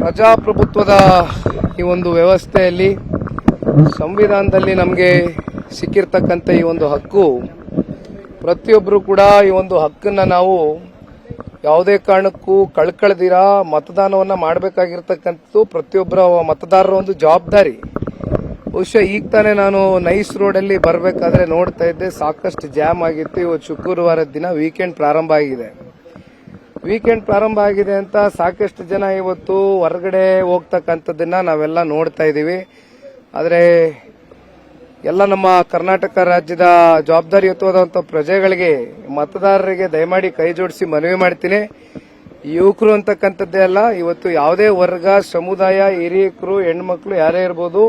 ಪ್ರಜಾಪ್ರಭುತ್ವದ ಈ ಒಂದು ವ್ಯವಸ್ಥೆಯಲ್ಲಿ ಸಂವಿಧಾನದಲ್ಲಿ ನಮಗೆ ಸಿಕ್ಕಿರ್ತಕ್ಕಂಥ ಈ ಒಂದು ಹಕ್ಕು ಪ್ರತಿಯೊಬ್ಬರು ಕೂಡ ಈ ಒಂದು ಹಕ್ಕನ್ನು ನಾವು ಯಾವುದೇ ಕಾರಣಕ್ಕೂ ಕಳ್ಕಳ್ದಿರ, ಮತದಾನವನ್ನು ಮಾಡಬೇಕಾಗಿರ್ತಕ್ಕಂಥದ್ದು ಪ್ರತಿಯೊಬ್ಬರ ಮತದಾರರ ಒಂದು ಜವಾಬ್ದಾರಿ. ಬಹುಶಃ ಈಗ ತಾನೇ ನಾನು ನೈಸ್ ರೋಡಲ್ಲಿ ಬರಬೇಕಾದ್ರೆ ನೋಡ್ತಾ ಇದ್ದೆ, ಸಾಕಷ್ಟು ಜಾಮ್ ಆಗಿತ್ತು. ಇವತ್ತು ಶುಕ್ರವಾರದ ದಿನ ವೀಕೆಂಡ್ ಪ್ರಾರಂಭ ಆಗಿದೆ. ವೀಕೆಂಡ್ ಪ್ರಾರಂಭ ಆಗಿದೆ ಅಂತ ಸಾಕಷ್ಟು ಜನ ಇವತ್ತು ಹೊರಗಡೆ ಹೋಗ್ತಕ್ಕಂಥದ್ದನ್ನ ನಾವೆಲ್ಲ ನೋಡ್ತಾ ಇದ್ದೀವಿ. ಆದರೆ ಎಲ್ಲ ನಮ್ಮ ಕರ್ನಾಟಕ ರಾಜ್ಯದ ಜವಾಬ್ದಾರಿಯುತವಾದಂಥ ಪ್ರಜೆಗಳಿಗೆ, ಮತದಾರರಿಗೆ ದಯಮಾಡಿ ಕೈ ಜೋಡಿಸಿ ಮನವಿ ಮಾಡ್ತೀನಿ. ಯುವಕರು ಅಂತಕ್ಕಂಥದ್ದೇ ಅಲ್ಲ, ಇವತ್ತು ಯಾವುದೇ ವರ್ಗ, ಸಮುದಾಯ, ಹಿರಿಯಕರು, ಹೆಣ್ಮಕ್ಳು ಯಾರೇ ಇರ್ಬೋದು,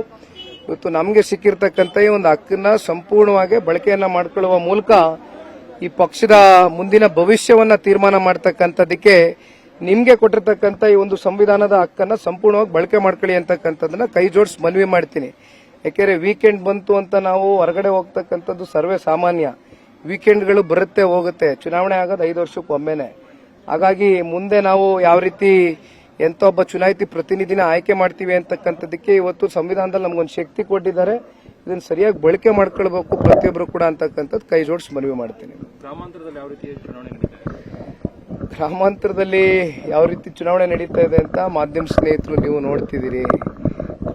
ಇವತ್ತು ನಮಗೆ ಸಿಕ್ಕಿರ್ತಕ್ಕಂಥ ಈ ಒಂದು ಹಕ್ಕನ್ನ ಸಂಪೂರ್ಣವಾಗಿ ಬಳಕೆಯನ್ನ ಮಾಡಿಕೊಳ್ಳುವ ಮೂಲಕ ಈ ಪಕ್ಷದ ಮುಂದಿನ ಭವಿಷ್ಯವನ್ನ ತೀರ್ಮಾನ ಮಾಡ್ತಕ್ಕಂಥದ್ದಕ್ಕೆ ನಿಮ್ಗೆ ಕೊಟ್ಟಿರ್ತಕ್ಕಂಥ ಈ ಒಂದು ಸಂವಿಧಾನದ ಹಕ್ಕನ್ನ ಸಂಪೂರ್ಣವಾಗಿ ಬಳಕೆ ಮಾಡ್ಕೊಳ್ಳಿ ಅಂತಕ್ಕಂಥದ್ದನ್ನ ಕೈ ಜೋಡಿಸಿ ಮನವಿ ಮಾಡ್ತೀನಿ. ಯಾಕೆಂದ್ರೆ ವೀಕೆಂಡ್ ಬಂತು ಅಂತ ನಾವು ಹೊರಗಡೆ ಹೋಗ್ತಕ್ಕಂಥದ್ದು ಸರ್ವೇ ಸಾಮಾನ್ಯ. ವೀಕೆಂಡ್ಗಳು ಬರುತ್ತೆ, ಹೋಗುತ್ತೆ. ಚುನಾವಣೆ ಆಗೋದು ಐದು ವರ್ಷಕ್ಕೆ ಒಮ್ಮೆನೆ. ಹಾಗಾಗಿ ಮುಂದೆ ನಾವು ಯಾವ ರೀತಿ ಎಂತ ಒಬ್ಬ ಚುನಾಯಿತಿ ಪ್ರತಿನಿಧಿನ ಆಯ್ಕೆ ಮಾಡ್ತೀವಿ ಅಂತಕ್ಕಂಥದ್ದಕ್ಕೆ ಇವತ್ತು ಸಂವಿಧಾನದಲ್ಲಿ ನಮ್ಗೊಂದು ಶಕ್ತಿ ಕೊಟ್ಟಿದ್ದಾರೆ. ಇದನ್ನು ಸರಿಯಾಗಿ ಬಳಕೆ ಮಾಡ್ಕೊಳ್ಬೇಕು ಪ್ರತಿಯೊಬ್ಬರು ಕೂಡ ಅಂತಕ್ಕಂಥದ್ದು ಕೈ ಜೋಡಿಸಿ ಮನವಿ ಮಾಡ್ತೀನಿ. ಗ್ರಾಮಾಂತರದಲ್ಲಿ ಯಾವ ರೀತಿ ಚುನಾವಣೆ ಗ್ರಾಮಾಂತರದಲ್ಲಿ ಯಾವ ರೀತಿ ಚುನಾವಣೆ ನಡೀತಾ ಇದೆ ಅಂತ ಮಾಧ್ಯಮ ಸ್ನೇಹಿತರು ನೀವು ನೋಡ್ತಿದ್ದೀರಿ.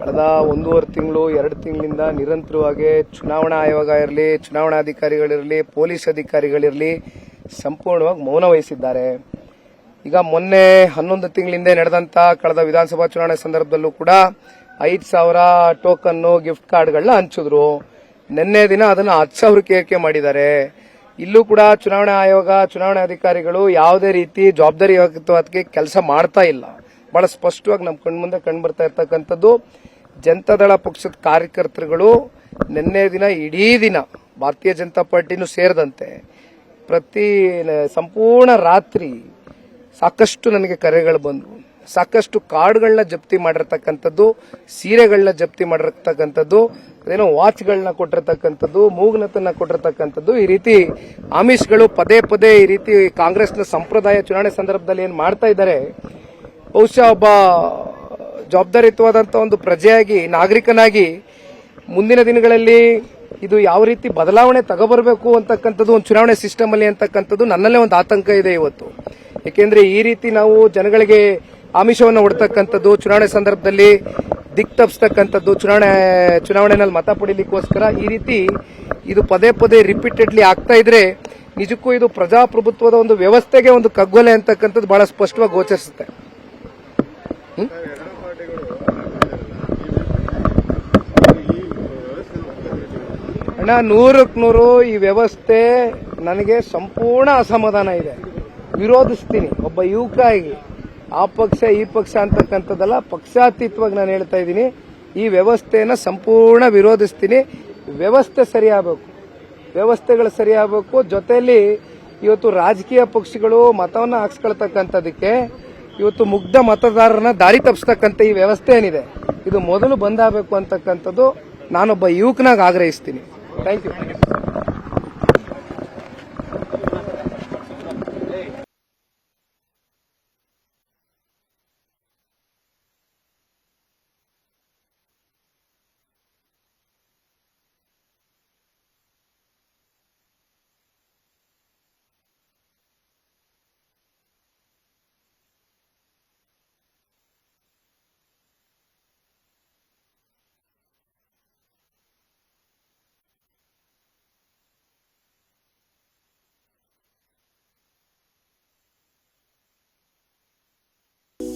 ಕಳೆದ ಒಂದೂವರೆ ತಿಂಗಳು, ಎರಡು ತಿಂಗಳಿಂದ ನಿರಂತರವಾಗಿ ಚುನಾವಣಾ ಆಯೋಗ ಇರಲಿ ಚುನಾವಣಾಧಿಕಾರಿಗಳಿರಲಿ ಪೊಲೀಸ್ ಅಧಿಕಾರಿಗಳಿರಲಿ ಸಂಪೂರ್ಣವಾಗಿ ಮೌನ ವಹಿಸಿದ್ದಾರೆ. ಈಗ ಮೊನ್ನೆ ಹನ್ನೊಂದು ತಿಂಗಳಿಂದ ನಡೆದಂತ ಕಳೆದ ವಿಧಾನಸಭಾ ಚುನಾವಣೆ ಸಂದರ್ಭದಲ್ಲೂ ಕೂಡ ಐದು ಸಾವಿರ ಟೋಕನ್ನು ಗಿಫ್ಟ್ ಕಾರ್ಡ್ಗಳನ್ನ ಹಂಚಿದ್ರು. ನಿನ್ನೆ ದಿನ ಅದನ್ನ ಹತ್ತು ಸಾವಿರಕ್ಕೆ ಏರಿಕೆ ಮಾಡಿದ್ದಾರೆ. ಇಲ್ಲೂ ಕೂಡ ಚುನಾವಣಾ ಆಯೋಗ, ಚುನಾವಣಾ ಅಧಿಕಾರಿಗಳು ಯಾವುದೇ ರೀತಿ ಜವಾಬ್ದಾರಿಯುತವಾಗಿ ಕೆಲಸ ಮಾಡ್ತಾ ಇಲ್ಲ. ಬಹಳ ಸ್ಪಷ್ಟವಾಗಿ ನಮ್ಮ ಕಣ್ಮುಂದೆ ಕಂಡು ಬರ್ತಾ ಇರ್ತಕ್ಕಂಥದ್ದು, ಜನತಾದಳ ಪಕ್ಷದ ಕಾರ್ಯಕರ್ತರುಗಳು ನಿನ್ನೆ ದಿನ, ಇಡೀ ದಿನ ಭಾರತೀಯ ಜನತಾ ಪಾರ್ಟಿನೂ ಸೇರಿದಂತೆ ಪ್ರತಿ ಸಂಪೂರ್ಣ ರಾತ್ರಿ ಸಾಕಷ್ಟು ನನಗೆ ಕರೆಗಳು ಬಂದವು. ಸಾಕಷ್ಟು ಕಾರ್ಡ್ಗಳನ್ನ ಜಪ್ತಿ ಮಾಡಿರ್ತಕ್ಕಂಥದ್ದು, ಸೀರೆಗಳನ್ನ ಜಪ್ತಿ ಮಾಡಿರ್ತಕ್ಕಂಥದ್ದು, ಅದೇನೋ ವಾಚ್ಗಳನ್ನ ಕೊಟ್ಟಿರ್ತಕ್ಕಂಥದ್ದು, ಮೂಗ್ನತನ್ನ ಕೊಟ್ಟಿರ್ತಕ್ಕಂಥದ್ದು, ಈ ರೀತಿ ಆಮಿಷ್ಗಳು ಪದೇ ಪದೇ ಈ ರೀತಿ ಕಾಂಗ್ರೆಸ್ನ ಸಂಪ್ರದಾಯ ಚುನಾವಣೆ ಸಂದರ್ಭದಲ್ಲಿ ಏನ್ ಮಾಡ್ತಾ ಇದ್ದಾರೆ, ಬಹುಶಃ ಒಬ್ಬ ಜವಾಬ್ದಾರಿಯುತವಾದಂಥ ಒಂದು ಪ್ರಜೆಯಾಗಿ, ನಾಗರಿಕನಾಗಿ ಮುಂದಿನ ದಿನಗಳಲ್ಲಿ ಇದು ಯಾವ ರೀತಿ ಬದಲಾವಣೆ ತಗೋಬರ್ಬೇಕು ಅಂತಕ್ಕಂಥದ್ದು, ಒಂದು ಚುನಾವಣೆ ಸಿಸ್ಟಮ್ ಅಲ್ಲಿ ಅಂತಕ್ಕಂಥದ್ದು ನನ್ನಲ್ಲೇ ಒಂದು ಆತಂಕ ಇದೆ ಇವತ್ತು. ಯಾಕೆಂದ್ರೆ ಈ ರೀತಿ ನಾವು ಜನಗಳಿಗೆ ಆಮಿಷವನ್ನು ಹೊಡ್ತಕ್ಕಂಥದ್ದು, ಚುನಾವಣೆ ಸಂದರ್ಭದಲ್ಲಿ ದಿಕ್ ತಪ್ಪಿಸ್ತಕ್ಕಂಥದ್ದು ಚುನಾವಣೆ ಚುನಾವಣೆಯಲ್ಲಿ ಮತ ಪಡೀಲಿಕ್ಕೋಸ್ಕರ ಈ ರೀತಿ ಇದು ಪದೇ ಪದೇ ರಿಪೀಟೆಡ್ಲಿ ಆಗ್ತಾ ಇದ್ರೆ ನಿಜಕ್ಕೂ ಇದು ಪ್ರಜಾಪ್ರಭುತ್ವದ ಒಂದು ವ್ಯವಸ್ಥೆಗೆ ಒಂದು ಕಗ್ಗೊಲೆ ಅಂತಕ್ಕಂಥದ್ದು ಬಹಳ ಸ್ಪಷ್ಟವಾಗಿ ಗೋಚರಿಸುತ್ತೆ. ಅಣ್ಣ ನೂರಕ್ಕೆ ನೂರು ಈ ವ್ಯವಸ್ಥೆ ನನಗೆ ಸಂಪೂರ್ಣ ಅಸಮಾಧಾನ ಇದೆ. ವಿರೋಧಿಸ್ತೀನಿ. ಒಬ್ಬ ಯುವಕ ಆಗಿ ಆ ಪಕ್ಷ, ಈ ಪಕ್ಷ ಅಂತಕ್ಕಂಥದ್ದಲ್ಲ ಪಕ್ಷಾತೀತವಾಗಿ ನಾನು ಹೇಳ್ತಾ ಇದ್ದೀನಿ. ಈ ವ್ಯವಸ್ಥೆಯನ್ನು ಸಂಪೂರ್ಣ ವಿರೋಧಿಸ್ತೀನಿ. ವ್ಯವಸ್ಥೆ ಸರಿಯಾಗಬೇಕು. ವ್ಯವಸ್ಥೆಗಳು ಸರಿಯಾಗಬೇಕು. ಜೊತೆಯಲ್ಲಿ ಇವತ್ತು ರಾಜಕೀಯ ಪಕ್ಷಗಳು ಮತವನ್ನು ಹಾಕ್ಸ್ಕೊಳ್ತಕ್ಕಂಥದಕ್ಕೆ ಇವತ್ತು ಮುಗ್ಧ ಮತದಾರರನ್ನ ದಾರಿ ತಪ್ಪಿಸ್ತಕ್ಕಂಥ ಈ ವ್ಯವಸ್ಥೆ ಏನಿದೆ, ಇದು ಮೊದಲು ಬಂದಾಗಬೇಕು ಅಂತಕ್ಕಂಥದ್ದು ನಾನೊಬ್ಬ ಯುವಕನಾಗಿ ಆಗ್ರಹಿಸ್ತೀನಿ. Thank you.